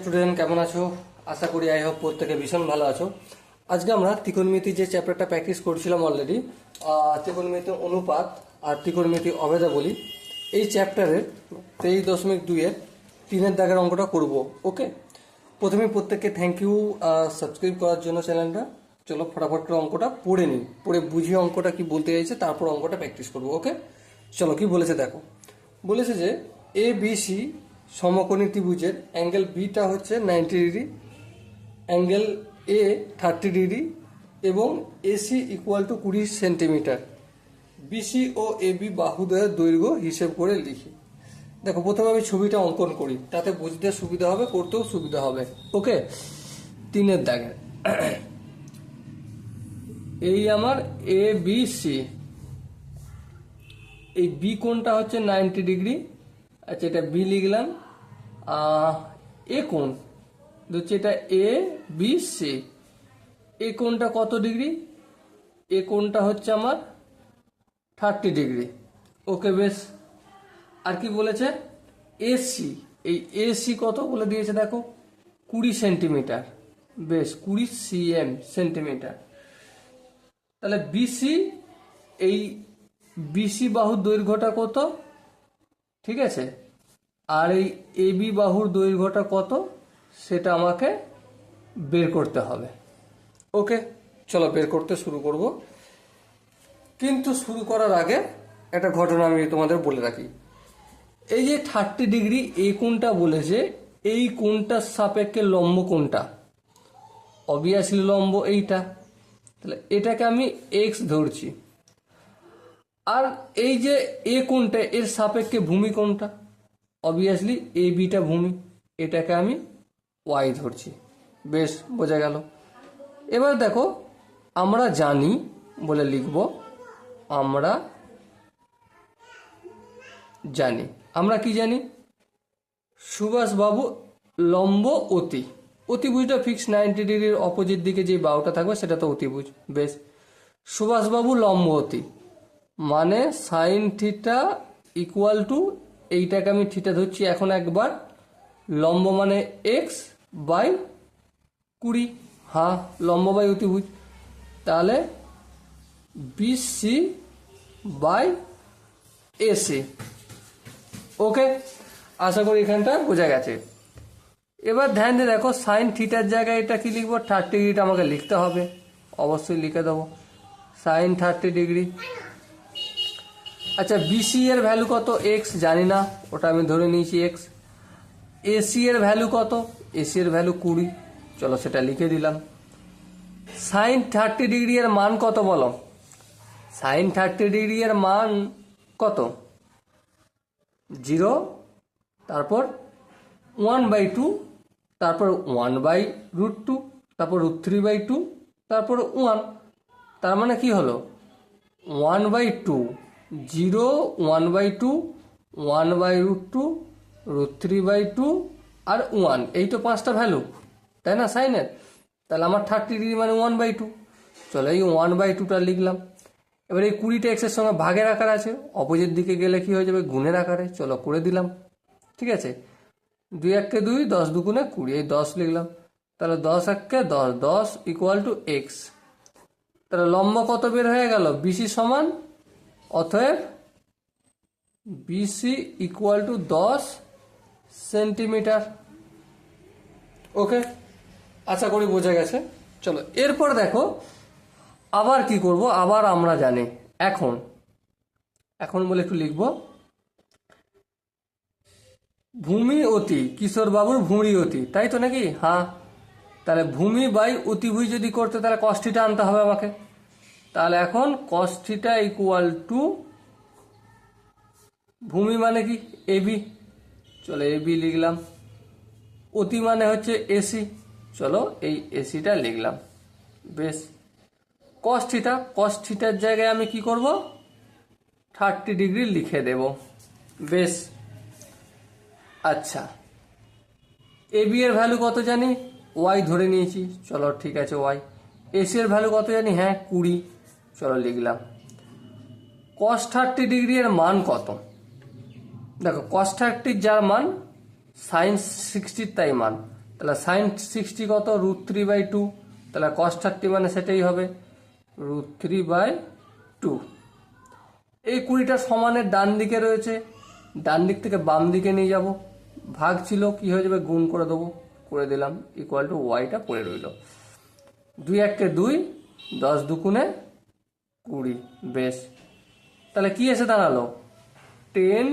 Student কেমন আছো? আশা করি আই হোপ প্রত্যেকে ভীষণ ভালো আছো। আজকে আমরা ত্রিকোণমিতি যে চ্যাপ্টারটা প্র্যাকটিস করছিলাম অলরেডি ত্রিকোণমিতি অনুপাত আর ত্রিকোণমিতি অভেদা বলি এই চ্যাপ্টারের তেইশ দশমিক দুইয়ের তিনের দাগের অঙ্কটা করব ওকে প্রথমে প্রত্যেককে থ্যাংক ইউ সাবস্ক্রাইব করার জন্য চ্যানেলটা চলো, ফটাফট করে অঙ্কটা পড়ে নিই। পড়ে বুঝিয়ে অঙ্কটা কি বলতে চাইছে, তারপর অঙ্কটা প্র্যাকটিস করব ওকে চলো, কি বলেছে দেখো? বলেছে যে এ বি সি সমকোণী ত্রিভুজের অ্যাঙ্গেল বিটা হচ্ছে ninety degree angle A thirty degree এবং এসি ইকুয়াল টু কুড়ি সেন্টিমিটার বিসি ও এ বি বাহুদের দৈর্ঘ্য হিসেব করে লিখি। দেখো, প্রথমে আমি ছবিটা অঙ্কন করি, তাতে বুঝতে সুবিধা হবে, করতেও সুবিধা হবে। ওকে তিনের দাগে। এই আমার এ বি সি এই বি কোণটা হচ্ছে নাইনটি ডিগ্রি আচ্ছা এটা বি লিখলাম। এ কোণ? হচ্ছে এটা এ বি সি এ কোণটা কত ডিগ্রি? এ কোণটা হচ্ছে আমার থার্টি ডিগ্রি। ওকে, বেশ। আর কি বলেছে? এসি এই এসি কত? বলে দিয়েছে, দেখো। কুড়ি সেন্টিমিটার। বেশ, কুড়ি সিএম সেন্টিমিটার। তাহলে বিসি এই বিসি বাহুর দৈর্ঘ্যটা কত? ঠিক আছে? আর এই এবি বাহুর দৈর্ঘ্যটা কত? সেটা আমাকে বের করতে হবে। ওকে চলো বের করতে শুরু করব। কিন্তু শুরু করার আগে একটা ঘটনা আমি তোমাদের বলে রাখি। এই যে থার্টি ডিগ্রি এই কোণটা বলেছে, এই কোণটার সাপেক্ষে লম্ব কোণটা। অবভিয়াসলি লম্ব এইটা। তাহলে এটাকে আমি এক্স ধরছি। আর এই যে এ কোণটা, এর সাপেক্ষে ভূমি কোণটা। অবভিয়াসলি এ বিটা ভূমি। এটাকে আমি ওয়াই ধরছি। বেশ, বোঝা গেল। এবার দেখো, আমরা জানি বলে লিখব, আমরা জানি। আমরা কি জানি? সুভাষবাবু লম্ব অতি। অতিভুজটা ফিক্স নাইনটি ডিগ্রির অপোজিট দিকে যে বাহুটা থাকবে, সেটা তো অতিভুজ। বেশ। সুভাষবাবু লম্ব অতি। মানে সাইন থিটা ইকুয়াল টু এইটাকে আমি থিটা ধরছি এখন একবার লম্ব মানে এক্স বাই কুড়ি। হা, লম্ব বাই অতিভুজ। তাহলে বিসি বাই এসি ওকে আশা করি এখানটা বোঝা গেছে। এবার ধ্যান দিয়ে দেখো সাইন থিটার জায়গায় এটা কি লিখব? থার্টি ডিগ্রিটা আমাকে লিখতে হবে। অবশ্যই লিখে দেবো। সাইন থার্টি ডিগ্রি আচ্ছা বিসি এর ভ্যালু কত? এক্স জানি না, ওটা আমি ধরে নিয়েছি এক্স এসি এর ভ্যালু কত? এসি এর ভ্যালু কুড়ি। চলো সেটা লিখে দিলাম। সাইন থার্টি ডিগ্রি এর মান কত বলো? সাইন থার্টি ডিগ্রি এর মান কত? জিরো তারপর ওয়ান বাই টু তারপর ওয়ান বাই রুট টু তারপর রুট থ্রি বাই টু তারপর ওয়ান তার মানে কি হলো? One by two zero one by two, one by root two, root three by two R one. এই তো পাঁচটা ভ্যালু, তাই না সাইনের? তাহলে আমার থার্টি ডিগ্রি মানে ওয়ান বাই টু। চলো এই ওয়ান বাই টুটা লিখলাম। এবার এই কুড়িটা এক্সের সঙ্গে ভাগের আকার আছে। অপোজিট দিকে গেলে কি হয়ে যাবে? গুণের আকারে। চলো করে দিলাম। ঠিক আছে? দুই এককে দুই, দশ দুগুণে কুড়ি। এই দশ লিখলাম। তাহলে দশ এককে দশ দশ ইকুয়াল টু এক্স তাহলে লম্ব কত বের হয়ে গেল? বিসি সমান অতএব বিসি ইকুয়াল টু দশ সেন্টিমিটার ওকে আশা করি বোঝা গেছে। চলো, এরপর দেখো, আবার কি করব? আবার আমরা জানি। এখন এখন বলে একটু লিখব। ভূমি অতি, কিশোরবাবুর ভূমি অতি। তাই তো নাকি? হ্যাঁ। তাহলে ভূমি বাই অতিভুজ যদি করতে, তাহলে কষ্টিটা আনতে হবে আমাকে। তাহলে এখন কষ্টিটা ইকুয়াল টু ভূমি মানে কি? এবি চলো এবি লিখলাম। অতি মানে হচ্ছে এসি চলো এই এসিটা লিখলাম। বেশ। কস থিটা জায়গায় আমি কি করব? থার্টি ডিগ্রি লিখে দেব। বেশ। আচ্ছা। এ বি এর ভ্যালু কত জানি? ওয়াই ধরে নিয়েছি। চলো ঠিক আছে ওয়াই এসি এর ভ্যালু কত জানি? হ্যাঁ কুড়ি। চলো লিখলাম। কস থার্টি ডিগ্রি এর মান কত? দেখো কস থার্টির যার মান সাইন সিক্সটির তাই মান। তাহলে সাইন সিক্সটি কত? রুট থ্রি বাই টু তাহলে কস থার্টি মানে সেটাই হবে রুট থ্রি বাই টু এই কুড়িটা সমানের ডান দিকে রয়েছে। ডান দিক থেকে বাম দিকে নিয়ে যাব। ভাগ ছিল, কি হয়ে যাবে? গুণ করে দেবো। করে দিলাম ইকুয়াল টু ওয়াইটা পড়ে রইল। দুই এককে দুই, দশ দুকুনে কুড়ি, বেশ। তাহলে কি এসে দাঁড়াল? Ten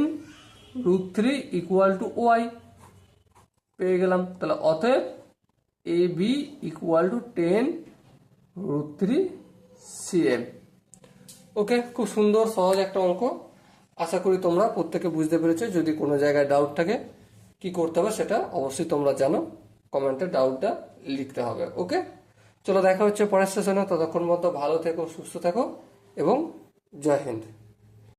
root three equal to y. পেয়ে গেলাম। তাহলে অতএব A B equal to ten root three cm. Okay, খুব সুন্দর, সহজ একটা অঙ্ক। আশা করি তোমরা প্রত্যেকে বুঝতে পেরেছ। যদি কোনো জায়গায় ডাউট থাকে, কি করতে হবে সেটা অবশ্যই তোমরা জানো। কমেন্টে ডাউটটা লিখতে হবে, ওকে? চলো দেখা হচ্ছে পরের সেশনে ততক্ষণ মতো ভালো থেকো সুস্থ থেকো এবং জয় হিন্দ।